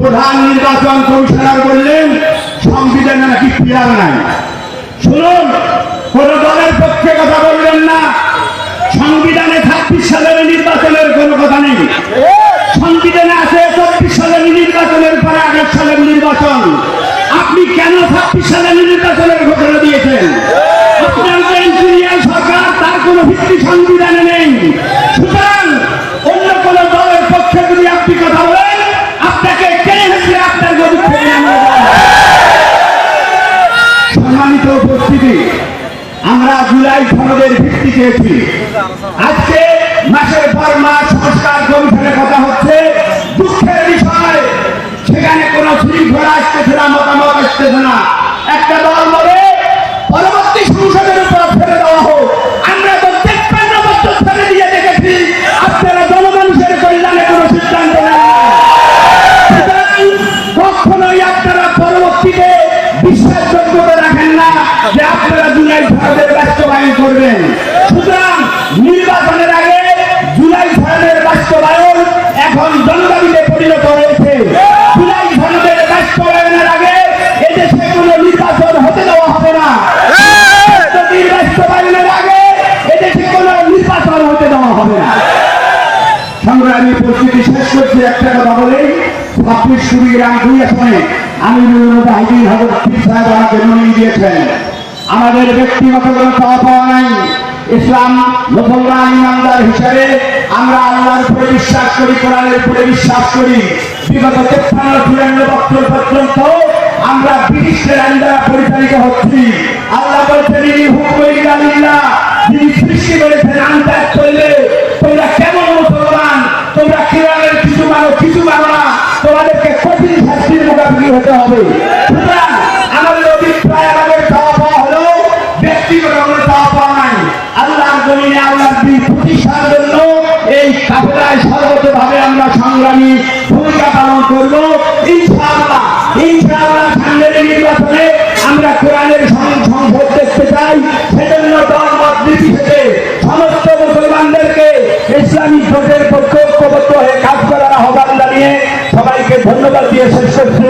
প্রধান নির্বাচন কমিশনার বললেন, সংবিধানে নাকি পিয়ার নাই। শুনুন, কোন দলের পক্ষে কথা বলবেন না। সংবিধানে ছাব্বিশ সালের নির্বাচনের কোনো কথা নেই। সংবিধানে আছে চব্বিশ সালের নির্বাচনের পরে আগের সালের নির্বাচন। আপনি কেন ছাব্বিশ সালের নির্বাচনের ঘোষণা দিয়েছেন? আপনার যে ইঞ্জিনিয়ার সরকার, তার কোনো ভিত্তি সংবিধানে নেই। জুলাই সনদের ভিত্তি চেয়েছি আজকে মাসের পর মাস সংস্কার কমিশনের কথা হচ্ছে, দুঃখের বিষয়, সেখানে কোনো শৃঙ্খলা আসতেছে না, মতামত আসতেছে না। একটা দল বলে, পরবর্তী সংসদের উপর ফেলে দেওয়া হোক। আমরা আপনারা জনমানুষের কোনো সিদ্ধান্ত নেন কখনোই আপনারা রাখেন না যে আপনারা ভারতের করবেন। সুতরাং নির্বাচনের আগে জুলাই ভারতের বাস্তবায়ন এখন জনদাবিতে পরিণত হয়েছে। জুলাই বাস্তবায়নের আগে এদেশে কোনো নির্বাচন হতে দেওয়া হবে না। বাস্তবায়নের আগে এদেশে দেওয়া হবে না। সংগ্রামী পরিস্থিতি আমি আমাকে মনোনয়ন দিয়েছেন। আমাদের ব্যক্তিগত কোনো পাওয়া নাই। ইসলাম মুসলমান ইমানদার হিসেবে আমরা আল্লাহর উপরে বিশ্বাস করি, কোরআনের উপরে বিশ্বাস করি। বিগত তেপ্পান্ন চুরান্ন বছর পর্যন্ত আমরা ব্রিটিশের আইন দ্বারা পরিচালিত হচ্ছি। আল্লাহ বলছেন, ইনি হুকুম আলিল্লাহ যিনি সৃষ্টি করেছেন, আন্দাজ করলে তোমরা কেমন মুসলমান? তোমরা কিরানের কিছু মানো কিছু মানো না। তোমাদেরকে কঠিন শাস্তির মুখোমুখি হতে হবে। সুতরাং দিন প্রতিষ্ঠার জন্য এই কাফেলায় সর্বতভাবে আমরা সংগ্রামী ভূমিকা পালন করব। নির্বাচনে আমরা কোরআনের সংসদ দেখতে চাই। সেজন্য দল সমস্ত মুসলমানদেরকে ইসলামী জোটের পক্ষে ঐক্যবদ্ধ হয়ে কাজ করার আহ্বান জানিয়ে সবাইকে ধন্যবাদ দিয়ে শেষ করছি।